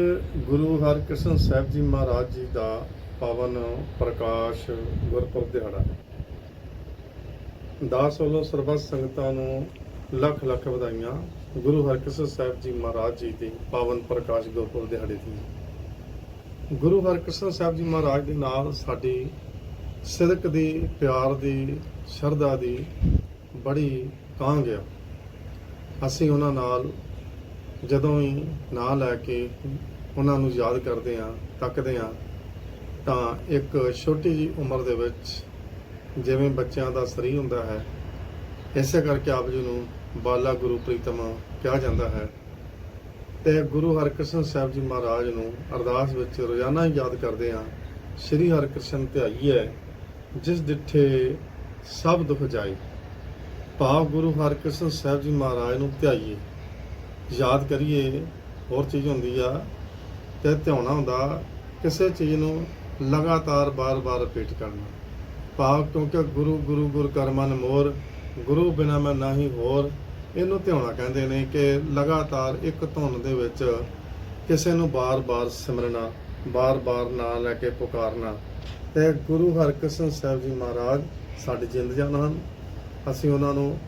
ਗੁਰੂ ਹਰਕ੍ਰਿਸ਼ਨ ਸਾਹਿਬ ਜੀ ਮਹਾਰਾਜ ਜੀ ਦਾ ਪਾਵਨ ਪ੍ਰਕਾਸ਼ ਗੁਰਪੁਰਬ ਦਿਹਾੜਾ। ਦਾਸ ਵੱਲੋਂ ਸਰਬੱਤ ਸੰਗਤਾਂ ਨੂੰ ਲੱਖ ਲੱਖ ਵਧਾਈਆਂ ਗੁਰੂ ਹਰਕ੍ਰਿਸ਼ਨ ਸਾਹਿਬ ਜੀ ਮਹਾਰਾਜ ਜੀ ਦੇ ਪਾਵਨ ਪ੍ਰਕਾਸ਼ ਗੁਰਪੁਰਬ ਦਿਹਾੜੇ ਦੀ ਗੁਰੂ ਹਰਕ੍ਰਿਸ਼ਨ ਸਾਹਿਬ ਜੀ ਮਹਾਰਾਜ ਦੇ ਨਾਲ ਸਾਡੀ ਸਿਦਕ ਦੀ, ਪਿਆਰ ਦੀ, ਸ਼ਰਧਾ ਦੀ ਬੜੀ ਕਾਂਗ ਆ। ਅਸੀਂ ਉਹਨਾਂ ਨਾਲ ਜਦੋਂ ਹੀ ਨਾਂ ਲੈ ਕੇ ਉਹਨਾਂ ਨੂੰ ਯਾਦ ਕਰਦੇ ਆ ਤੱਕਦੇ ਆ ਤਾਂ ਇੱਕ ਛੋਟੀ ਜੀ ਉਮਰ ਦੇ ਵਿੱਚ ਜਿਵੇਂ ਬੱਚਿਆਂ ਦਾ ਸਰੀਰ ਹੁੰਦਾ ਹੈ, ਇਸੇ ਕਰਕੇ ਆਪ ਜੀ ਨੂੰ ਬਾਲਾ ਗੁਰੂ ਪ੍ਰੀਤਮ ਕਿਹਾ ਜਾਂਦਾ ਹੈ। ਤੇ ਗੁਰੂ ਹਰਕ੍ਰਿਸ਼ਨ ਸਾਹਿਬ ਜੀ ਮਹਾਰਾਜ ਨੂੰ ਅਰਦਾਸ ਵਿੱਚ ਰੋਜ਼ਾਨਾ ਯਾਦ ਕਰਦੇ ਆ ਸ੍ਰੀ ਹਰਕ੍ਰਿਸ਼ਨ ਧਿਆਈਐ ਜਿਸ ਡਿਠੇ ਸਭ ਦੁਖ ਜਾਏ। ਭਾਵ ਗੁਰੂ ਹਰਕ੍ਰਿਸ਼ਨ ਸਾਹਿਬ ਜੀ ਮਹਾਰਾਜ ਨੂੰ ਧਿਆਈਏ। ਯਾਦ ਕਰੀਏ, ਹੋਰ ਚੀਜ਼ ਹੁੰਦੀ ਆ ਤੇ ਧਿਆਉਣਾ ਹੁੰਦਾ ਕਿਸੇ ਚੀਜ਼ ਨੂੰ ਲਗਾਤਾਰ ਬਾਰ-ਬਾਰ ਰਿਪੀਟ ਕਰਨਾ। ਭਾਵ ਕਿਉਂਕਿ ਗੁਰੂ ਗੁਰੂ ਗੁਰ ਕਰਮਨ ਮੋਰ, ਗੁਰੂ ਬਿਨਾ ਮੈਂ ਨਹੀਂ ਹੋਰ, ਇਹਨੂੰ ਧਿਆਉਣਾ ਕਹਿੰਦੇ ਨੇ ਕਿ ਲਗਾਤਾਰ ਇੱਕ ਧੁਨ ਦੇ ਵਿੱਚ ਕਿਸੇ ਨੂੰ ਬਾਰ-ਬਾਰ ਸਿਮਰਨਾ, ਬਾਰ-ਬਾਰ ਨਾਂ ਲੈ ਕੇ ਪੁਕਾਰਨਾ। ਤੇ ਗੁਰੂ ਹਰਕ੍ਰਿਸ਼ਨ ਸਾਹਿਬ ਜੀ ਮਹਾਰਾਜ ਸਾਡੇ ਜਿੰਦ ਜਾਨ ਹਨ। ਅਸੀਂ ਉਹਨਾਂ ਨੂੰ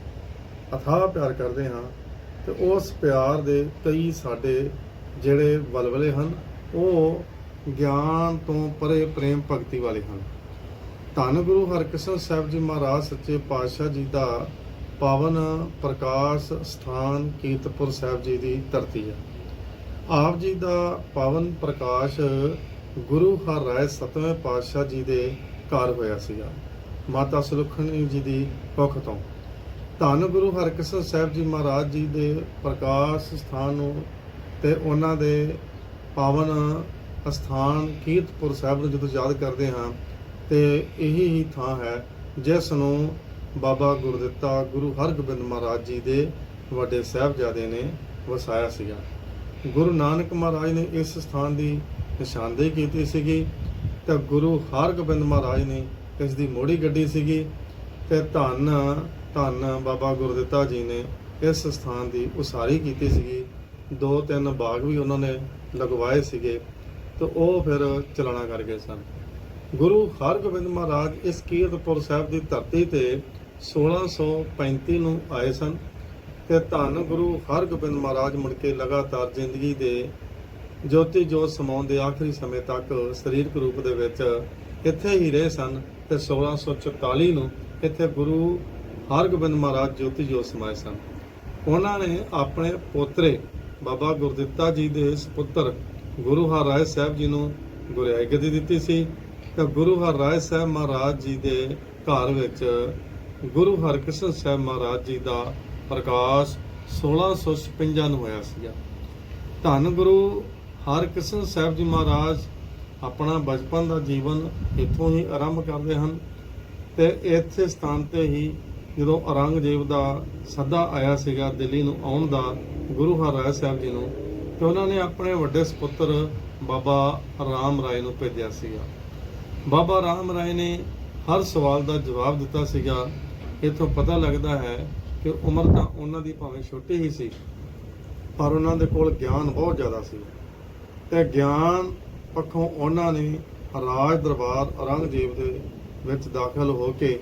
ਅਥਾਹ ਪਿਆਰ ਕਰਦੇ ਹਾਂ। ਤੇ ਉਸ ਪਿਆਰ ਦੇ ਕਈ ਸਾਡੇ ਜਿਹੜੇ ਵਲਵਲੇ ਹਨ, ਉਹ ਗਿਆਨ ਤੋਂ ਪਰੇ ਪ੍ਰੇਮ ਭਗਤੀ ਵਾਲੇ ਹਨ। ਧੰਨ ਗੁਰੂ ਹਰਕ੍ਰਿਸ਼ਨ ਸਾਹਿਬ ਜੀ ਮਹਾਰਾਜ ਸੱਚੇ ਪਾਤਸ਼ਾਹ ਜੀ ਦਾ ਪਾਵਨ ਪ੍ਰਕਾਸ਼ ਸਥਾਨ ਕੀਰਤਪੁਰ ਸਾਹਿਬ ਜੀ ਦੀ ਧਰਤੀ ਹੈ। ਆਪ ਜੀ ਦਾ ਪਾਵਨ ਪ੍ਰਕਾਸ਼ ਗੁਰੂ ਹਰ ਰਾਏ ਸਤਵੇਂ ਪਾਤਸ਼ਾਹ ਜੀ ਦੇ ਘਰ ਹੋਇਆ ਸੀਗਾ। ਮਾਤਾ ਸੁਲੱਖਣੀ ਜੀ ਦੀ ਕੁੱਖ ਤੋਂ। ਧੰਨ ਗੁਰੂ ਹਰਕ੍ਰਿਸ਼ਨ ਸਾਹਿਬ ਜੀ ਮਹਾਰਾਜ ਜੀ ਦੇ ਪ੍ਰਕਾਸ਼ ਸਥਾਨ ਨੂੰ ਤੇ ਉਹਨਾਂ ਦੇ ਪਾਵਨ ਸਥਾਨ ਕੀਰਤਪੁਰ ਸਾਹਿਬ ਨੂੰ ਜਦੋਂ ਯਾਦ ਕਰਦੇ ਹਾਂ, ਤੇ ਇਹੀ ਹੀ ਥਾਂ ਹੈ ਜਿਸ ਨੂੰ ਬਾਬਾ ਗੁਰਦਿੱਤਾ ਗੁਰੂ ਹਰਗੋਬਿੰਦ ਮਹਾਰਾਜ ਜੀ ਦੇ ਵੱਡੇ ਸਾਹਿਬਜ਼ਾਦੇ ਨੇ ਵਸਾਇਆ ਸੀਗਾ। ਗੁਰੂ ਨਾਨਕ ਮਹਾਰਾਜ ਨੇ ਇਸ ਸਥਾਨ ਦੀ ਨਿਸ਼ਾਨਦੇਹੀ ਕੀਤੀ ਸੀਗੀ ਤਾਂ ਗੁਰੂ ਹਰਗੋਬਿੰਦ ਮਹਾਰਾਜ ਨੇ ਇਸ ਦੀ ਮੋੜੀ ਗੱਡੀ ਸੀਗੀ ਤੇ ਧੰਨ ਧੰਨ ਬਾਬਾ ਗੁਰਦਿੱਤਾ ਜੀ ਨੇ ਇਸ ਸਥਾਨ ਦੀ ਉਸਾਰੀ ਕੀਤੀ ਸੀਗੀ। ਦੋ ਤਿੰਨ ਬਾਗ ਵੀ ਉਹਨਾਂ ਨੇ ਲਗਵਾਏ ਸੀਗੇ ਤੇ ਉਹ ਫਿਰ ਚਲਾਣਾ ਕਰ ਗਏ ਸਨ। ਗੁਰੂ ਹਰਗੋਬਿੰਦ ਮਹਾਰਾਜ ਇਸ ਕੀਰਤਪੁਰ ਸਾਹਿਬ ਦੀ ਧਰਤੀ ਤੇ 1635 ਨੂੰ ਆਏ ਸਨ ਤੇ ਧੰਨ ਗੁਰੂ ਹਰਗੋਬਿੰਦ ਮਹਾਰਾਜ ਮੁੜ ਕੇ ਲਗਾਤਾਰ ਜ਼ਿੰਦਗੀ ਦੇ ਜੋਤੀ ਜੋਤ ਸਮਾਉਣ ਦੇ ਆਖਰੀ ਸਮੇਂ ਤੱਕ ਸਰੀਰਕ ਰੂਪ ਦੇ ਵਿੱਚ ਇੱਥੇ ਹੀ ਰਹੇ ਸਨ ਤੇ 1644 ਨੂੰ ਇੱਥੇ ਗੁਰੂ ਹਰਗੋਬਿੰਦ ਮਹਾਰਾਜ ਜੋਤੀ ਜੋਤ ਸਮਾਏ ਸਨ। ਉਹਨਾਂ ਨੇ ਆਪਣੇ ਪੋਤਰੇ ਬਾਬਾ ਗੁਰਦਿੱਤਾ ਜੀ ਦੇ ਸੁਪੁੱਤਰ ਗੁਰੂ ਹਰਰਾਏ ਸਾਹਿਬ ਜੀ ਨੂੰ ਗੁਰਿਆਈ ਗੱਦੀ ਦਿੱਤੀ ਸੀ ਤੇ ਗੁਰੂ ਹਰਰਾਏ ਸਾਹਿਬ ਮਹਾਰਾਜ ਜੀ ਦੇ ਘਰ ਵਿੱਚ ਗੁਰੂ ਹਰਕ੍ਰਿਸ਼ਨ ਸਾਹਿਬ ਮਹਾਰਾਜ ਜੀ ਦਾ ਪ੍ਰਕਾਸ਼ 1656 ਨੂੰ ਹੋਇਆ ਸੀਗਾ। ਧੰਨ ਗੁਰੂ ਹਰਕ੍ਰਿਸ਼ਨ ਸਾਹਿਬ ਜੀ ਮਹਾਰਾਜ ਆਪਣਾ ਬਚਪਨ ਦਾ ਜੀਵਨ ਇੱਥੋਂ ਹੀ ਆਰੰਭ ਕਰਦੇ ਹਨ ਤੇ ਇੱਥੇ ਸਥਾਨ ਤੇ ਹੀ ਜਦੋਂ ਔਰੰਗਜ਼ੇਬ ਦਾ ਸੱਦਾ ਆਇਆ ਸੀਗਾ ਦਿੱਲੀ ਨੂੰ ਆਉਣ ਦਾ ਗੁਰੂ ਹਰਰਾਏ ਸਾਹਿਬ ਜੀ ਨੂੰ, ਤੇ ਉਹਨਾਂ ਨੇ ਆਪਣੇ ਵੱਡੇ ਸੁਪੁੱਤਰ ਬਾਬਾ ਰਾਮ ਰਾਏ ਨੂੰ ਭੇਜਿਆ ਸੀਗਾ। ਬਾਬਾ ਰਾਮ ਰਾਏ ਨੇ ਹਰ ਸਵਾਲ ਦਾ ਜਵਾਬ ਦਿੱਤਾ ਸੀਗਾ। ਇਥੋਂ ਪਤਾ ਲੱਗਦਾ ਹੈ ਕਿ ਉਮਰ ਤਾਂ ਉਹਨਾਂ ਦੀ ਭਾਵੇਂ ਛੋਟੀ ਹੀ ਸੀ, ਪਰ ਉਹਨਾਂ ਦੇ ਕੋਲ ਗਿਆਨ ਬਹੁਤ ਜ਼ਿਆਦਾ ਸੀ। ਤੇ ਗਿਆਨ ਪੱਖੋਂ ਉਹਨਾਂ ਨੇ ਰਾਜ ਦਰਬਾਰ ਔਰੰਗਜ਼ੇਬ ਦੇ ਵਿੱਚ ਦਾਖਲ ਹੋ ਕੇ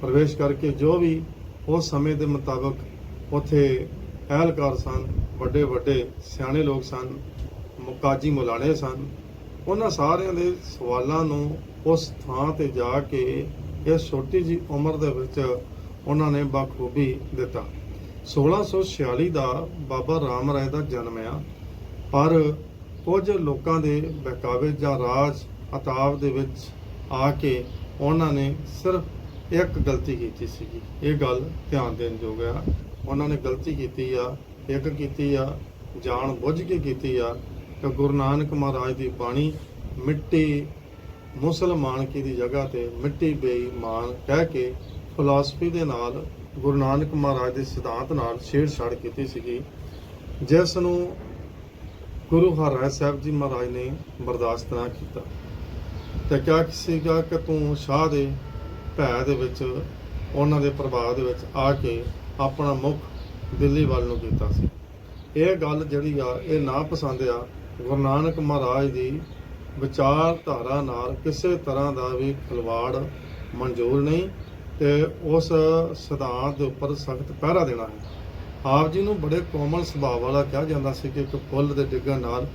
ਪ੍ਰਵੇਸ਼ ਕਰਕੇ ਜੋ ਵੀ ਉਸ ਸਮੇਂ ਦੇ ਮੁਤਾਬਕ ਉਥੇ ਅਹਿਲਕਾਰ ਸਨ, ਵੱਡੇ ਵੱਡੇ ਸਿਆਣੇ ਲੋਕ ਸਨ, ਮੁਕਾਜੀ ਮੁਲਾਣੇ ਸਨ, ਉਹਨਾਂ ਸਾਰਿਆਂ ਦੇ ਸਵਾਲਾਂ ਨੂੰ ਉਸ ਥਾਂ ਤੇ ਜਾ ਕੇ ਇਸ ਛੋਟੀ ਜੀ ਉਮਰ ਦੇ ਵਿੱਚ ਉਹਨਾਂ ਨੇ ਬਖੂਬੀ ਦਿੱਤਾ। 1646 ਦਾ ਬਾਬਾ ਰਾਮ ਰਾਏ ਦਾ ਜਨਮ ਆ, ਪਰ ਕੁਝ ਲੋਕਾਂ ਦੇ ਬਹਿਕਾਵੇ ਜਾਂ ਰਾਜ ਅਤਾਬ ਦੇ ਵਿੱਚ ਆ ਕੇ ਉਹਨਾਂ ਨੇ ਸਿਰਫ ਇੱਕ ਗਲਤੀ ਕੀਤੀ ਸੀਗੀ। ਇਹ ਗੱਲ ਧਿਆਨ ਦੇਣ ਯੋਗ ਆ। ਉਹਨਾਂ ਨੇ ਗਲਤੀ ਕੀਤੀ ਆ, ਇੱਕ ਕੀਤੀ ਆ, ਜਾਣ ਬੁੱਝ ਕੇ ਕੀਤੀ ਆ ਕਿ ਗੁਰੂ ਨਾਨਕ ਮਹਾਰਾਜ ਦੀ ਬਾਣੀ ਮਿੱਟੀ ਮੁਸਲਮਾਨ ਕੀ ਦੀ ਜਗ੍ਹਾ ਤੇ ਮਿੱਟੀ ਬੇਈਮਾਨ ਕਹਿ ਕੇ ਫਿਲਾਸਫੀ ਦੇ ਨਾਲ ਗੁਰੂ ਨਾਨਕ ਮਹਾਰਾਜ ਦੇ ਸਿਧਾਂਤ ਨਾਲ ਛੇੜਛਾੜ ਕੀਤੀ ਸੀਗੀ। ਜਿਸ ਨੂੰ ਗੁਰੂ ਹਰਿ ਸਾਹਿਬ ਜੀ ਮਹਾਰਾਜ ਨੇ ਬਰਦਾਸ਼ਤ ਨਾ ਕੀਤਾ। ਤੇ ਕਿਹਾ ਸੀਗਾ ਕਿ ਤੂੰ ਸ਼ਾਹ ਦੇ ਭੈ ਦੇ ਵਿੱਚ, ਉਹਨਾਂ ਦੇ ਪ੍ਰਭਾਵ ਦੇ ਵਿੱਚ ਆ ਕੇ ਆਪਣਾ ਮੁਖ ਦਿੱਲੀ ਵੱਲ ਨੂੰ ਕੀਤਾ ਸੀ। ਇਹ ਗੱਲ ਜਿਹੜੀ ਆ, ਇਹ ਨਾ ਪਸੰਦ ਆ ਗੁਰੂ ਨਾਨਕ ਮਹਾਰਾਜ ਦੀ ਵਿਚਾਰਧਾਰਾ ਨਾਲ ਕਿਸੇ ਤਰ੍ਹਾਂ ਦਾ ਵੀ ਖਿਲਵਾੜ ਮਨਜ਼ੂਰ ਨਹੀਂ ਤੇ ਉਸ ਸਿਧਾਂਤ ਦੇ ਉੱਪਰ ਸਖਤ ਪਹਿਰਾ ਦੇਣਾ ਹੈ। ਆਪ ਜੀ ਨੂੰ ਬੜੇ ਕੋਮਲ ਸੁਭਾਅ ਵਾਲਾ ਕਿਹਾ ਜਾਂਦਾ ਸੀ ਕਿ ਇੱਕ ਫੁੱਲ ਦੇ ਡਿੱਗਣ ਨਾਲ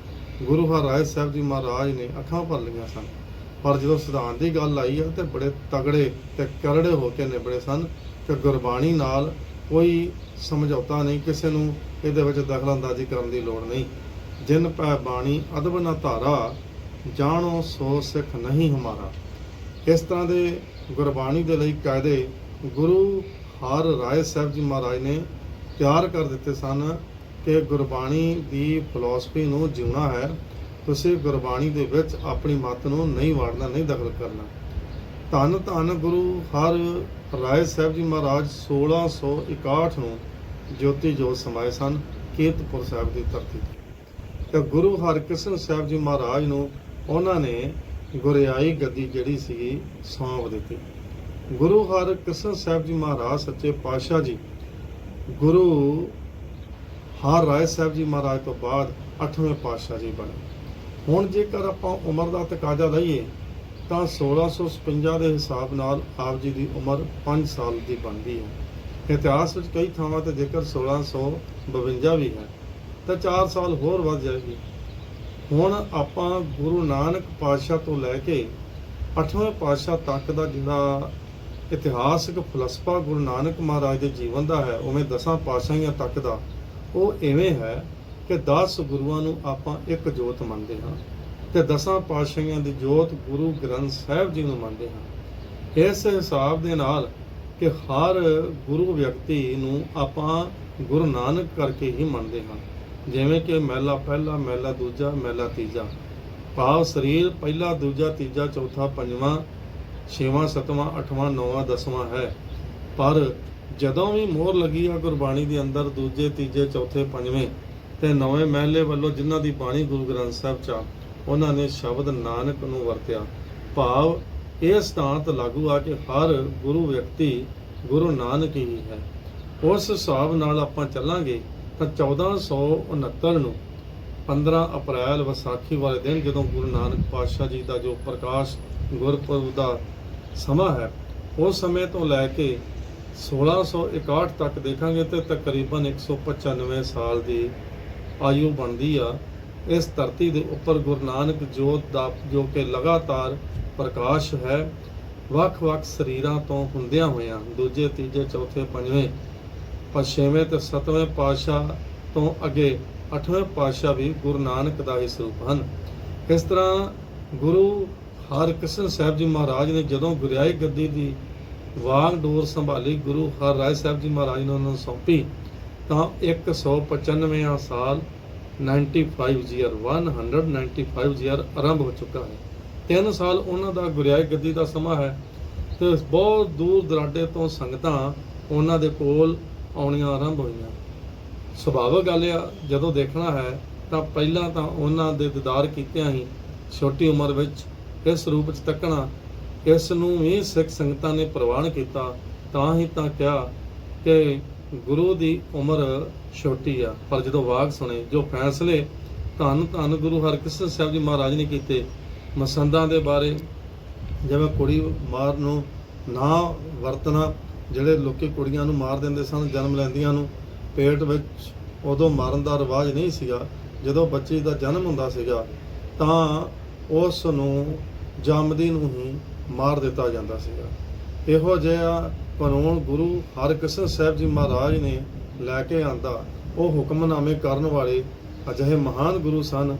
ਗੁਰੂ ਹਰਿਰਾਏ ਸਾਹਿਬ ਜੀ ਮਹਾਰਾਜ ਨੇ ਅੱਖਾਂ ਭਰ ਲਈਆਂ ਸਨ। ਪਰ ਜਦੋਂ ਸਿਧਾਂਤ ਦੀ ਗੱਲ ਆਈ ਆ ਤੇ ਬੜੇ ਤਗੜੇ ਤੇ ਕਰੜੇ ਹੋ ਕੇ ਨਿਬੜੇ ਸਨ ਕਿ ਗੁਰਬਾਣੀ ਨਾਲ ਕੋਈ ਸਮਝੌਤਾ ਨਹੀਂ, ਕਿਸੇ ਨੂੰ ਇਹਦੇ ਵਿੱਚ ਦਖਲਅੰਦਾਜ਼ੀ ਕਰਨ ਦੀ ਲੋੜ ਨਹੀਂ। ਜਿਨ ਪੈ ਬਾਣੀ, ਅਦਬ ਨਾ ਧਾਰਾ, ਜਾਣੋ ਸੋ ਸਿੱਖ ਨਹੀਂ ਹਮਾਰਾ। ਇਸ ਤਰ੍ਹਾਂ ਦੇ ਗੁਰਬਾਣੀ ਦੇ ਲਈ ਕਾਇਦੇ ਗੁਰੂ ਹਰ ਰਾਏ ਸਾਹਿਬ ਜੀ ਮਹਾਰਾਜ ਨੇ ਤਿਆਰ ਕਰ ਦਿੱਤੇ ਸਨ ਕਿ ਗੁਰਬਾਣੀ ਦੀ ਫਿਲਾਸਫੀ ਨੂੰ ਜਿਉਣਾ ਹੈ ਕਿਸੇ ਗੁਰਬਾਣੀ ਦੇ ਵਿੱਚ ਆਪਣੀ ਮਤ ਨੂੰ ਨਹੀਂ ਵਾੜਨਾ, ਨਹੀਂ ਦਖਲ ਕਰਨਾ। ਧੰਨ ਧੰਨ ਗੁਰੂ ਹਰ ਰਾਏ ਸਾਹਿਬ ਜੀ ਮਹਾਰਾਜ 1661 ਨੂੰ ਜੋਤੀ ਜੋਤ ਸਮਾਏ ਸਨ, ਕੀਰਤਪੁਰ ਸਾਹਿਬ ਦੀ ਧਰਤੀ ਤੇ। ਤੇ ਗੁਰੂ ਹਰਕ੍ਰਿਸ਼ਨ ਸਾਹਿਬ ਜੀ ਮਹਾਰਾਜ ਨੂੰ ਉਹਨਾਂ ਨੇ ਗੁਰਿਆਈ ਗੱਦੀ ਜਿਹੜੀ ਸੀ ਸੌਂਪ ਦਿੱਤੀ। ਗੁਰੂ ਹਰਕ੍ਰਿਸ਼ਨ ਸਾਹਿਬ ਜੀ ਮਹਾਰਾਜ ਸੱਚੇ ਪਾਤਸ਼ਾਹ ਜੀ, ਗੁਰੂ ਹਰ ਰਾਏ ਸਾਹਿਬ ਜੀ ਮਹਾਰਾਜ ਤੋਂ ਬਾਅਦ 8ਵੇਂ ਪਾਤਸ਼ਾਹ ਜੀ ਬਣੇ। ਹੁਣ ਜੇਕਰ ਆਪਾਂ ਉਮਰ ਦਾ ਤਕਾਜ਼ਾ ਲਈਏ, ਤਾਂ 1656 ਦੇ ਹਿਸਾਬ ਨਾਲ ਆਪ ਜੀ ਦੀ ਉਮਰ 5 ਸਾਲ ਦੀ ਬਣਦੀ ਹੈ। ਇਤਿਹਾਸ ਵਿੱਚ ਕਈ ਥਾਵਾਂ ਤੇ ਜੇਕਰ 1652 ਵੀ ਹੈ, ਤਾਂ 4 ਸਾਲ ਹੋਰ ਵੱਧ ਜਾਏਗੀ। ਹੁਣ ਆਪਾਂ ਗੁਰੂ ਨਾਨਕ ਪਾਤਸ਼ਾਹ ਤੋਂ ਲੈ ਕੇ 8ਵੇਂ ਪਾਤਸ਼ਾਹ ਤੱਕ ਦਾ ਜਿਹੜਾ ਇਤਿਹਾਸਕ ਫਲਸਫਾ ਗੁਰੂ ਨਾਨਕ ਮਹਾਰਾਜ ਦੇ ਜੀਵਨ ਦਾ ਹੈ, ਉਵੇਂ ਦਸਾਂ ਪਾਤਸ਼ਾਹੀਆਂ ਤੱਕ ਦਾ, ਉਹ ਐਵੇਂ ਹੈ ਕਿ 10 ਗੁਰੂਆਂ ਨੂੰ ਆਪਾਂ ਇੱਕ ਜੋਤ ਮੰਨਦੇ ਹਾਂ ਤੇ ਦਸਾਂ ਪਾਤਸ਼ਾਹੀਆਂ ਦੀ ਜੋਤ ਗੁਰੂ ਗ੍ਰੰਥ ਸਾਹਿਬ ਜੀ ਨੂੰ ਮੰਨਦੇ ਹਾਂ। ਇਸ ਹਿਸਾਬ ਦੇ ਨਾਲ ਕਿ ਹਰ ਗੁਰੂ ਵਿਅਕਤੀ ਨੂੰ ਆਪਾਂ ਗੁਰੂ ਨਾਨਕ ਕਰਕੇ ਹੀ ਮੰਨਦੇ ਹਾਂ। ਜਿਵੇਂ ਕਿ ਮਹਿਲਾ ਪਹਿਲਾ, ਮਹਿਲਾ ਦੂਜਾ, ਮਹਿਲਾ ਤੀਜਾ। ਭਾਵ ਸਰੀਰ ਪਹਿਲਾ, ਦੂਜਾ, ਤੀਜਾ, ਚੌਥਾ, ਪੰਜਵਾਂ, ਛੇਵਾਂ, ਸੱਤਵਾਂ, ਅੱਠਵਾਂ, ਨੌਵਾਂ, ਦਸਵਾਂ ਹੈ। ਪਰ ਜਦੋਂ ਵੀ ਮੋਹਰ ਲੱਗੀ ਆ ਗੁਰਬਾਣੀ ਦੇ ਅੰਦਰ, ਦੂਜੇ, ਤੀਜੇ, ਚੌਥੇ, ਪੰਜਵੇਂ ਤੇ ਨਵੇਂ ਮਹਿਲੇ ਵੱਲੋਂ ਜਿਨ੍ਹਾਂ ਦੀ ਬਾਣੀ ਗੁਰੂ ਗ੍ਰੰਥ ਸਾਹਿਬ ਚ ਆ, ਉਹਨਾਂ ਨੇ ਸ਼ਬਦ ਨਾਨਕ ਨੂੰ ਵਰਤਿਆ। ਭਾਵ ਇਹ ਸਿਧਾਂਤ ਲਾਗੂ ਆ ਕਿ ਹਰ ਗੁਰੂ ਵਿਅਕਤੀ ਗੁਰੂ ਨਾਨਕ ਹੀ ਹੈ। ਉਸ ਹਿਸਾਬ ਨਾਲ ਆਪਾਂ ਚੱਲਾਂਗੇ ਤਾਂ 1469 ਨੂੰ 15 ਅਪ੍ਰੈਲ ਵਿਸਾਖੀ ਵਾਲੇ ਦਿਨ ਜਦੋਂ ਗੁਰੂ ਨਾਨਕ ਪਾਤਸ਼ਾਹ ਜੀ ਦਾ ਜੋ ਪ੍ਰਕਾਸ਼ ਗੁਰਪੁਰਬ ਦਾ ਸਮਾਂ ਹੈ, ਉਸ ਸਮੇਂ ਤੋਂ ਲੈ ਕੇ 1661 ਤੱਕ ਦੇਖਾਂਗੇ ਤੇ ਤਕਰੀਬਨ 195 ਸਾਲ ਦੀ ਆਯੂ ਬਣਦੀ ਆ। ਇਸ ਧਰਤੀ ਦੇ ਉੱਪਰ ਗੁਰੂ ਨਾਨਕ ਜੋਤ ਦਾ ਜੋ ਕਿ ਲਗਾਤਾਰ ਪ੍ਰਕਾਸ਼ ਹੈ, ਵੱਖ-ਵੱਖ ਸਰੀਰਾਂ ਤੋਂ ਹੁੰਦਿਆਂ ਹੋਇਆਂ, ਦੂਜੇ, ਤੀਜੇ, ਚੌਥੇ, ਪੰਜਵੇਂ ਪਛੇਵੇਂ ਤੇ ਸੱਤਵੇਂ ਪਾਤਸ਼ਾਹ ਤੋਂ ਅੱਗੇ ਅੱਠਵੇਂ ਪਾਤਸ਼ਾਹ ਵੀ ਗੁਰੂ ਨਾਨਕ ਦਾ ਹੀ ਸਰੂਪ ਹਨ। ਇਸ ਤਰ੍ਹਾਂ ਗੁਰੂ ਹਰਕ੍ਰਿਸ਼ਨ ਸਾਹਿਬ ਜੀ ਮਹਾਰਾਜ ਨੇ ਜਦੋਂ ਗੁਰਿਆਈ ਗੱਦੀ ਦੀ ਵਾਂਗ ਡੋਰ ਸੰਭਾਲੀ, ਗੁਰੂ ਹਰ ਰਾਏ ਸਾਹਿਬ ਜੀ ਮਹਾਰਾਜ ਨੇ ਉਹਨਾਂ ਨੂੰ ਸੌਂਪੀ ਤਾਂ 195 ਸਾਲ 95 ਈਅਰ 195 ਈਅਰ ਆਰੰਭ ਹੋ ਚੁੱਕਾ ਹੈ। ਤਿੰਨ ਸਾਲ ਉਹਨਾਂ ਦਾ ਗੁਰਿਆਏ ਗੱਦੀ ਦਾ ਸਮਾਂ ਹੈ ਤੇ ਬਹੁਤ ਦੂਰ ਦਰਾਡੇ ਤੋਂ ਸੰਗਤਾਂ ਉਹਨਾਂ ਦੇ ਕੋਲ ਆਉਣੀਆਂ ਆਰੰਭ ਹੋਈਆਂ। ਸੁਭਾਵਿਕ ਗੱਲ ਆ, ਜਦੋਂ ਦੇਖਣਾ ਹੈ ਤਾਂ ਪਹਿਲਾਂ ਤਾਂ ਉਹਨਾਂ ਦੇ ਦੀਦਾਰ ਕੀਤਿਆਂ ਹੀ ਛੋਟੀ ਉਮਰ ਵਿੱਚ ਇਸ ਰੂਪ ਵਿੱਚ ਤੱਕਣਾ, ਇਸ ਨੂੰ ਵੀ ਸਿੱਖ ਸੰਗਤਾਂ ਨੇ ਪ੍ਰਵਾਨ ਕੀਤਾ ਤਾਂ ਹੀ ਤਾਂ ਕਿਹਾ ਕਿ ਗੁਰੂ ਦੀ ਉਮਰ ਛੋਟੀ ਆ, ਪਰ ਜਦੋਂ ਵਾਕ ਸੁਣੇ, ਜੋ ਫੈਸਲੇ ਧੰਨ ਧੰਨ ਗੁਰੂ ਹਰਕ੍ਰਿਸ਼ਨ ਸਾਹਿਬ ਜੀ ਮਹਾਰਾਜ ਨੇ ਕੀਤੇ, ਮਸੰਦਾਂ ਦੇ ਬਾਰੇ, ਜਿਵੇਂ ਕੁੜੀ ਮਾਰ ਨੂੰ ਨਾ ਵਰਤਣਾ, ਜਿਹੜੇ ਲੋਕੀ ਕੁੜੀਆਂ ਨੂੰ ਮਾਰ ਦਿੰਦੇ ਸਨ, ਜਨਮ ਲੈਂਦੀਆਂ ਨੂੰ, ਪੇਟ ਵਿੱਚ ਉਦੋਂ ਮਾਰਨ ਦਾ ਰਿਵਾਜ ਨਹੀਂ ਸੀਗਾ, ਜਦੋਂ ਬੱਚੇ ਦਾ ਜਨਮ ਹੁੰਦਾ ਸੀਗਾ, ਤਾਂ ਉਸ ਨੂੰ ਜੰਮਦੀ ਨੂੰ ਹੀ ਮਾਰ ਦਿੱਤਾ ਜਾਂਦਾ ਸੀਗਾ। ਇਹੋ ਜਿਹਾ ਕਾਨੂੰਨ ਗੁਰੂ ਹਰਕ੍ਰਿਸ਼ਨ ਸਾਹਿਬ ਜੀ ਮਹਾਰਾਜ ਨੇ ਲੈ ਕੇ ਆਂਦਾ, ਉਹ ਹੁਕਮਨਾਮੇ ਕਰਨ ਵਾਲੇ ਅਜਿਹੇ ਮਹਾਨ ਗੁਰੂ ਸਨ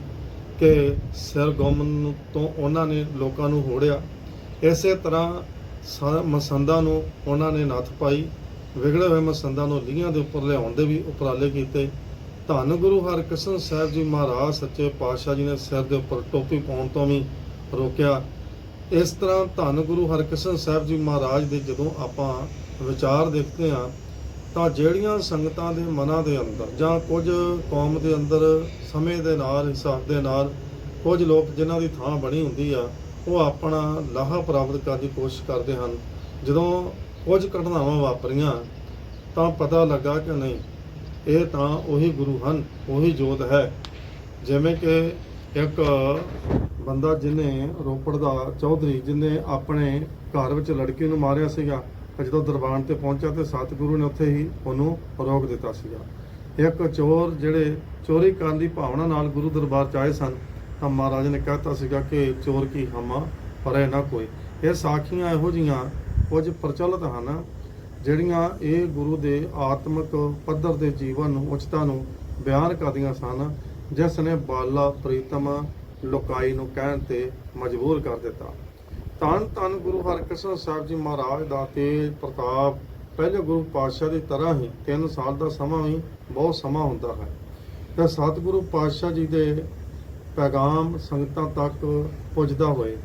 ਕਿ ਸਿਰ ਗੁੰਮ ਤੋਂ ਉਹਨਾਂ ਨੇ ਲੋਕਾਂ ਨੂੰ ਹੋੜਿਆ। ਇਸੇ ਤਰ੍ਹਾਂ ਸ- ਮਸੰਦਾਂ ਨੂੰ ਉਹਨਾਂ ਨੇ ਨੱਥ ਪਾਈ, ਵਿਗੜੇ ਹੋਏ ਮਸੰਦਾਂ ਨੂੰ ਲੀਹਾਂ ਦੇ ਉੱਪਰ ਲਿਆਉਣ ਦੇ ਵੀ ਉਪਰਾਲੇ ਕੀਤੇ। ਧੰਨ ਗੁਰੂ ਹਰਕ੍ਰਿਸ਼ਨ ਸਾਹਿਬ ਜੀ ਮਹਾਰਾਜ, ਸੱਚੇ ਪਾਤਸ਼ਾਹ ਜੀ ਨੇ ਸਿਰ ਦੇ ਉੱਪਰ ਟੋਪੀ ਪਾਉਣ ਤੋਂ ਵੀ ਰੋਕਿਆ। ਇਸ ਤਰ੍ਹਾਂ ਧੰਨ ਗੁਰੂ ਹਰਕ੍ਰਿਸ਼ਨ ਸਾਹਿਬ ਜੀ ਮਹਾਰਾਜ ਦੇ ਜਦੋਂ ਆਪਾਂ ਵਿਚਾਰ ਦੇਖਦੇ ਹਾਂ, ਤਾਂ ਜਿਹੜੀਆਂ ਸੰਗਤਾਂ ਦੇ ਮਨਾਂ ਦੇ ਅੰਦਰ ਜਾਂ ਕੁਝ ਕੌਮ ਦੇ ਅੰਦਰ ਸਮੇਂ ਦੇ ਨਾਲ, ਹਿਸਾਬ ਦੇ ਨਾਲ ਕੁਝ ਲੋਕ ਜਿਨ੍ਹਾਂ ਦੀ ਥਾਂ ਬਣੀ ਹੁੰਦੀ ਆ, ਉਹ ਆਪਣਾ ਲਾਹਾ ਪ੍ਰਾਪਤ ਕਰਨ ਦੀ ਕੋਸ਼ਿਸ਼ ਕਰਦੇ ਹਨ। ਜਦੋਂ ਕੁਝ ਘਟਨਾਵਾਂ ਵਾਪਰੀਆਂ, ਤਾਂ ਪਤਾ ਲੱਗਾ ਕਿ ਨਹੀਂ, ਇਹ ਤਾਂ ਉਹੀ ਗੁਰੂ ਹਨ, ਉਹੀ ਜੋਤ ਹੈ। ਜਿਵੇਂ ਕਿ ਇੱਕ ਬੰਦਾ ਜਿਹਨੇ ਰੋਪੜ ਦਾ, ਚੌਧਰੀ ਜਿਹਨੇ ਆਪਣੇ ਘਰ ਵਿੱਚ ਲੜਕੀ ਨੂੰ ਮਾਰਿਆ ਸੀਗਾ ਜਦੋਂ ਦਰਬਾਰ ਤੇ ਪਹੁੰਚਿਆ ਤੇ ਸਤਿਗੁਰੂ ਨੇ ਉੱਥੇ ਹੀ ਉਹਨੂੰ ਰੋਕ ਦਿੱਤਾ ਸੀਗਾ। ਇੱਕ ਚੋਰ ਜਿਹੜੇ ਚੋਰੀ ਕਰਨ ਦੀ ਭਾਵਨਾ ਨਾਲ ਗੁਰੂ ਦਰਬਾਰ ਚ ਆਏ ਸਨ, ਤਾਂ ਮਹਾਰਾਜ ਨੇ ਕਹਿਤਾ ਸੀਗਾ ਕਿ ਚੋਰ ਕੀ ਹਮਾ ਪਰੇ ਨਾ ਕੋਈ। ਇਹ ਸਾਖੀਆਂ ਇਹੋ ਜੀਆਂ ਕੁਝ ਪ੍ਰਚਲਿਤ ਹਨ, ਜਿਹੜੀਆਂ ਇਹ ਗੁਰੂ ਦੇ ਆਤਮਿਕ ਪੱਧਰ ਦੇ ਜੀਵਨ ਨੂੰ ਉਚਤਾ ਨੂੰ ਬਿਆਨ ਕਰਦੀਆਂ ਸਨ, ਜਿਸ ਨੇ ਬਾਲਾ, ਪ੍ਰੀਤਮ ਲੁਕਾਈ ਨੂੰ ਕਹਿਣ ਤੇ ਮਜਬੂਰ ਕਰ ਦਿੱਤਾ। ਧੰਨ ਧੰਨ ਗੁਰੂ ਹਰਕ੍ਰਿਸ਼ਨ ਸਾਹਿਬ ਜੀ ਮਹਾਰਾਜ ਦਾ ਤੇਜ ਪ੍ਰਤਾਪ ਪਹਿਲੇ ਗੁਰੂ ਪਾਤਸ਼ਾਹ ਦੀ ਤਰ੍ਹਾਂ ਹੀ 3 ਸਾਲ ਦਾ ਸਮਾਂ ਵੀ ਬਹੁਤ ਸਮਾਂ ਹੁੰਦਾ ਹੈ। ਤਾਂ ਸਤਿਗੁਰੂ ਪਾਤਸ਼ਾਹ ਜੀ ਦੇ ਪੈਗਾਮ ਸੰਗਤਾਂ ਤੱਕ ਪੁੱਜਦਾ ਹੋਏ।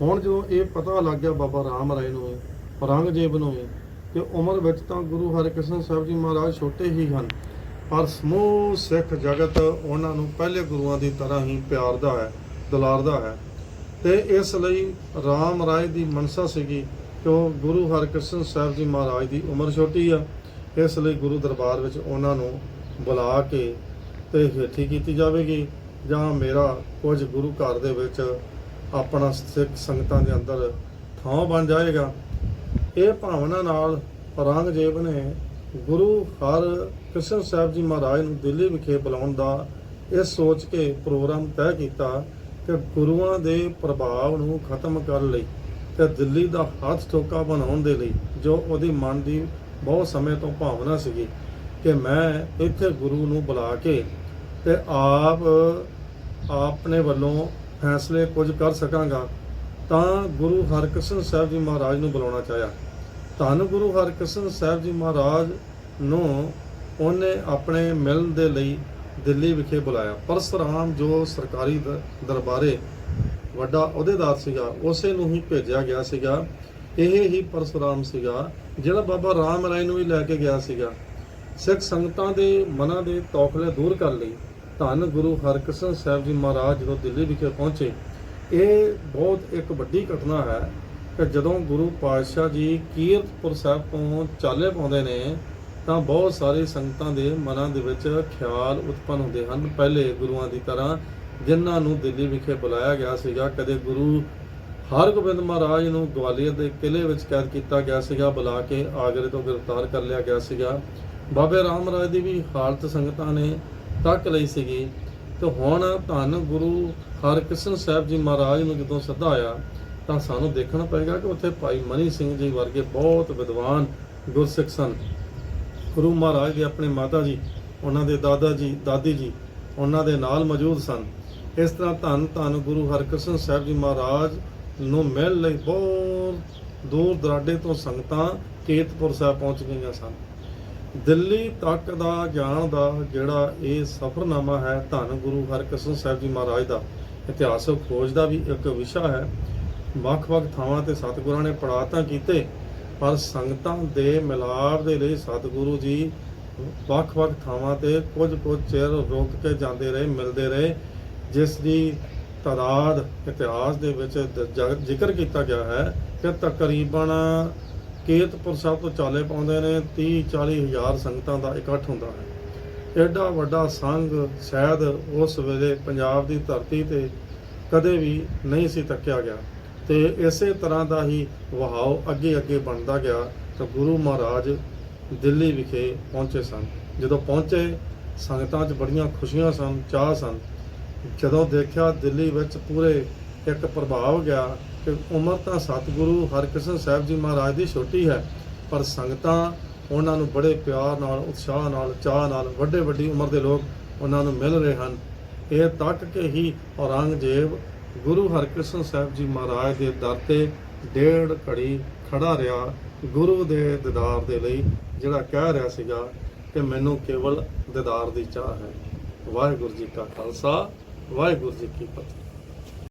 ਹੁਣ ਜਦੋਂ ਇਹ ਪਤਾ ਲੱਗ ਗਿਆ ਬਾਬਾ ਰਾਮ ਰਾਏ ਨੂੰ ਵੀ, ਔਰੰਗਜ਼ੇਬ ਨੂੰ ਵੀ ਕਿ ਉਮਰ ਵਿੱਚ ਤਾਂ ਗੁਰੂ ਹਰਕ੍ਰਿਸ਼ਨ ਸਾਹਿਬ ਜੀ ਮਹਾਰਾਜ ਛੋਟੇ ਹੀ ਹਨ ਪਰ ਸਮੂਹ ਸਿੱਖ ਜਗਤ ਉਹਨਾਂ ਨੂੰ ਪਹਿਲੇ ਗੁਰੂਆਂ ਦੀ ਤਰ੍ਹਾਂ ਹੀ ਪਿਆਰਦਾ ਹੈ, ਦੁਲਾਰਦਾ ਹੈ। ਤੇ ਇਸ ਲਈ ਰਾਮ ਰਾਏ ਦੀ ਮਨਸਾ ਸੀਗੀ ਕਿ ਉਹ ਗੁਰੂ ਹਰਕ੍ਰਿਸ਼ਨ ਸਾਹਿਬ ਜੀ ਮਹਾਰਾਜ ਦੀ ਉਮਰ ਛੋਟੀ ਆ। ਇਸ ਲਈ ਗੁਰੂ ਦਰਬਾਰ ਵਿੱਚ ਉਹਨਾਂ ਨੂੰ ਬੁਲਾ ਕੇ ਤੇ ਹੇਠੀ ਕੀਤੀ ਜਾਵੇਗੀ ਜਾਂ ਮੇਰਾ ਕੁਝ ਗੁਰੂ ਘਰ ਦੇ ਵਿੱਚ ਆਪਣਾ ਸਿੱਖ ਸੰਗਤਾਂ ਦੇ ਅੰਦਰ ਥਾਂ ਬਣ ਜਾਏਗਾ। ਇਹ ਭਾਵਨਾ ਨਾਲ ਔਰੰਗਜ਼ੇਬ ਨੇ ਗੁਰੂ ਹਰ ਕ੍ਰਿਸ਼ਨ ਸਾਹਿਬ ਜੀ ਮਹਾਰਾਜ ਨੂੰ ਦਿੱਲੀ ਵਿਖੇ ਬੁਲਾਉਣ ਦਾ ਇਹ ਸੋਚ ਕੇ ਪ੍ਰੋਗਰਾਮ ਤੈਅ ਕੀਤਾ ਕਿ ਗੁਰੂਆਂ ਦੇ ਪ੍ਰਭਾਵ ਨੂੰ ਖਤਮ ਕਰਨ ਲਈ ਤੇ ਦਿੱਲੀ ਦਾ ਹੱਥ ਠੋਕਾ ਬਣਾਉਣ ਦੇ ਲਈ ਜੋ ਉਹਦੀ ਮਨ ਦੀ ਬਹੁਤ ਸਮੇਂ ਤੋਂ ਭਾਵਨਾ ਸੀਗੀ ਕਿ ਮੈਂ ਇੱਥੇ ਗੁਰੂ ਨੂੰ ਬੁਲਾ ਕੇ ਤੇ ਆਪ, ਆਪਣੇ ਵੱਲੋਂ ਫੈਸਲੇ ਕੁਝ ਕਰ ਸਕਾਂਗਾ, ਤਾਂ ਗੁਰੂ ਹਰਕ੍ਰਿਸ਼ਨ ਸਾਹਿਬ ਜੀ ਮਹਾਰਾਜ ਨੂੰ ਬੁਲਾਉਣਾ ਚਾਹਿਆ। ਧੰਨ ਗੁਰੂ ਹਰਕ੍ਰਿਸ਼ਨ ਸਾਹਿਬ ਜੀ ਮਹਾਰਾਜ ਨੂੰ ਉਹਨੇ ਆਪਣੇ ਮਿਲਣ ਦੇ ਲਈ ਦਿੱਲੀ ਵਿਖੇ ਬੁਲਾਇਆ। ਪਰਸਰਾਮ ਜੋ ਸਰਕਾਰੀ ਦਰਬਾਰੇ ਵੱਡਾ ਅਹੁਦੇਦਾਰ ਸੀਗਾ, ਉਸੇ ਨੂੰ ਹੀ ਭੇਜਿਆ ਗਿਆ ਸੀਗਾ। ਇਹ ਹੀ ਪਰਸਰਾਮ ਸੀਗਾ, ਜਿਹੜਾ ਬਾਬਾ ਰਾਮ ਰਾਏ ਨੂੰ ਵੀ ਲੈ ਕੇ ਗਿਆ ਸੀਗਾ। ਸਿੱਖ ਸੰਗਤਾਂ ਦੇ ਮਨਾਂ ਦੇ ਤੌਖਲੇ ਦੂਰ ਕਰਨ ਲਈ ਧੰਨ ਗੁਰੂ ਹਰਕ੍ਰਿਸ਼ਨ ਸਾਹਿਬ ਜੀ ਮਹਾਰਾਜ ਜਦੋਂ ਦਿੱਲੀ ਵਿਖੇ ਪਹੁੰਚੇ, ਇਹ ਬਹੁਤ ਇੱਕ ਵੱਡੀ ਘਟਨਾ ਹੈ। ਕਿ ਜਦੋਂ ਗੁਰੂ ਪਾਤਸ਼ਾਹ ਜੀ ਕੀਰਤਪੁਰ ਸਾਹਿਬ ਤੋਂ ਚਾਲੇ ਪਾਉਂਦੇ ਨੇ, ਤਾਂ ਬਹੁਤ ਸਾਰੇ ਸੰਗਤਾਂ ਦੇ ਮਨਾਂ ਦੇ ਵਿੱਚ ਖਿਆਲ ਉਤਪੰਨ ਹੁੰਦੇ ਹਨ। ਪਹਿਲੇ ਗੁਰੂਆਂ ਦੀ ਤਰ੍ਹਾਂ ਜਿਨ੍ਹਾਂ ਨੂੰ ਦਿੱਲੀ ਵਿਖੇ ਬੁਲਾਇਆ ਗਿਆ ਸੀਗਾ, ਕਦੇ ਗੁਰੂ ਹਰਗੋਬਿੰਦ ਮਹਾਰਾਜ ਨੂੰ ਗਵਾਲੀਅਰ ਦੇ ਕਿਲੇ ਵਿੱਚ ਕੈਦ ਕੀਤਾ ਗਿਆ ਸੀਗਾ, ਬੁਲਾ ਕੇ ਆਗਰੇ ਤੋਂ ਗ੍ਰਿਫਤਾਰ ਕਰ ਲਿਆ ਗਿਆ ਸੀਗਾ। ਬਾਬੇ ਰਾਮ ਰਾਜ ਦੀ ਵੀ ਹਾਲਤ ਸੰਗਤਾਂ ਨੇ ਤੱਕ ਲਈ ਸੀਗੀ। ਤੇ ਹੁਣ ਧੰਨ ਗੁਰੂ ਹਰਕ੍ਰਿਸ਼ਨ ਸਾਹਿਬ ਜੀ ਮਹਾਰਾਜ ਨੂੰ ਜਦੋਂ ਸੱਦਾ ਆਇਆ ਤਾਂ ਸਾਨੂੰ ਦੇਖਣਾ ਪਏਗਾ ਕਿ ਉੱਥੇ ਭਾਈ ਮਨੀ ਸਿੰਘ ਜੀ ਵਰਗੇ ਬਹੁਤ ਵਿਦਵਾਨ ਗੁਰਸਿੱਖ ਸਨ। ਗੁਰੂ ਮਹਾਰਾਜ ਦੇ ਆਪਣੇ ਮਾਤਾ ਜੀ, ਉਹਨਾਂ ਦੇ ਦਾਦਾ ਜੀ, ਦਾਦੀ ਜੀ, ਉਹਨਾਂ ਦੇ ਨਾਲ ਮੌਜੂਦ ਸਨ। ਇਸ ਤਰ੍ਹਾਂ ਧੰਨ ਧੰਨ ਗੁਰੂ ਹਰਕ੍ਰਿਸ਼ਨ ਸਾਹਿਬ ਜੀ ਮਹਾਰਾਜ ਨੂੰ ਮਿਲਣ ਲਈ ਬਹੁਤ ਦੂਰ ਦਰਾਡੇ ਤੋਂ ਸੰਗਤਾਂ ਕੀਰਤਪੁਰ ਸਾਹਿਬ ਪਹੁੰਚ ਗਈਆਂ ਸਨ। ਦਿੱਲੀ ਤੱਕ ਦਾ ਜਾਣ ਦਾ ਜਿਹੜਾ ਇਹ ਸਫ਼ਰਨਾਮਾ ਹੈ, ਧੰਨ ਗੁਰੂ ਹਰਕ੍ਰਿਸ਼ਨ ਸਾਹਿਬ ਜੀ ਮਹਾਰਾਜ ਦਾ, ਇਤਿਹਾਸਕ ਖੋਜ ਦਾ ਵੀ ਇੱਕ ਵਿਸ਼ਾ ਹੈ। ਵੱਖ-ਵੱਖ ਥਾਵਾਂ ਤੇ ਸਤਿਗੁਰਾਂ ਨੇ ਪੜਾਅ ਤਾਂ ਕੀਤੇ, ਪਰ ਸੰਗਤਾਂ ਦੇ ਮਿਲਾਪ ਦੇ ਲਈ ਸਤਿਗੁਰੂ ਜੀ ਵੱਖ-ਵੱਖ ਥਾਵਾਂ ਤੇ ਕੁਝ-ਕੁਝ ਚਿਰ ਰੁਕ ਕੇ ਜਾਂਦੇ ਰਹੇ, ਮਿਲਦੇ ਰਹੇ, ਜਿਸ ਦੀ ਤਾਦਾਦ ਇਤਿਹਾਸ ਦੇ ਵਿੱਚ ਜ਼ਿਕਰ ਕੀਤਾ ਗਿਆ ਹੈ ਕਿ ਤਕਰੀਬਨ ਕੀਰਤਪੁਰ ਸਾਹਿਬ ਤੋਂ ਚਾਲੇ ਪਾਉਂਦੇ ਨੇ 30 40 ਹਜ਼ਾਰ ਸੰਗਤਾਂ ਦਾ ਇਕੱਠ ਹੁੰਦਾ ਹੈ। ਐਡਾ ਵੱਡਾ ਸੰਘ ਸ਼ਾਇਦ ਉਸ ਵੇਲੇ ਪੰਜਾਬ ਦੀ ਧਰਤੀ ਤੇ ਕਦੇ ਵੀ ਨਹੀਂ ਸੀ ਤੱਕਿਆ ਗਿਆ। ਤੇ ਇਸੇ ਤਰ੍ਹਾਂ ਦਾ ਹੀ ਵਹਾਅ ਅੱਗੇ ਅੱਗੇ ਬਣਦਾ ਗਿਆ ਤਾਂ ਗੁਰੂ ਮਹਾਰਾਜ ਦਿੱਲੀ ਵਿਖੇ ਪਹੁੰਚੇ ਸਨ। ਜਦੋਂ ਪਹੁੰਚੇ, ਸੰਗਤਾਂ 'ਚ ਬੜੀਆਂ ਖੁਸ਼ੀਆਂ ਸਨ ਚਾਹ ਸਨ। ਜਦੋਂ ਦੇਖਿਆ ਦਿੱਲੀ ਵਿੱਚ ਪੂਰੇ ਇੱਕ ਪ੍ਰਭਾਵ ਗਿਆ ਕਿ ਉਮਰ ਤਾਂ ਸਤਿਗੁਰੂ ਹਰਕ੍ਰਿਸ਼ਨ ਸਾਹਿਬ ਜੀ ਮਹਾਰਾਜ ਦੀ ਛੋਟੀ ਹੈ, ਪਰ ਸੰਗਤਾਂ ਉਹਨਾਂ ਨੂੰ ਬੜੇ ਪਿਆਰ ਨਾਲ, ਉਤਸ਼ਾਹ ਨਾਲ ਚਾਹ ਨਾਲ ਵੱਡੇ ਵੱਡੀ ਉਮਰ ਦੇ ਲੋਕ ਉਹਨਾਂ ਨੂੰ ਮਿਲ ਰਹੇ ਹਨ। ਇਹ ਤੱਕ ਕਿ ਹੀ ਔਰੰਗਜ਼ੇਬ ਗੁਰੂ ਹਰਕ੍ਰਿਸ਼ਨ ਸਾਹਿਬ ਜੀ ਮਹਾਰਾਜ ਦੇ ਦਰ ਤੇ ਡੇਢ ਘੜੀ ਖੜਾ ਰਿਹਾ ਗੁਰੂ ਦੇ ਦੀਦਾਰ ਦੇ ਲਈ, ਜਿਹੜਾ ਕਹਿ ਰਿਹਾ ਸੀਗਾ ਕਿ ਮੈਨੂੰ ਕੇਵਲ ਦੀਦਾਰ ਦੀ ਚਾਹ ਹੈ। ਵਾਹਿਗੁਰੂ ਜੀ ਕਾ ਖਾਲਸਾ, ਵਾਹਿਗੁਰੂ ਜੀ ਕੀ ਫਤਿਹ।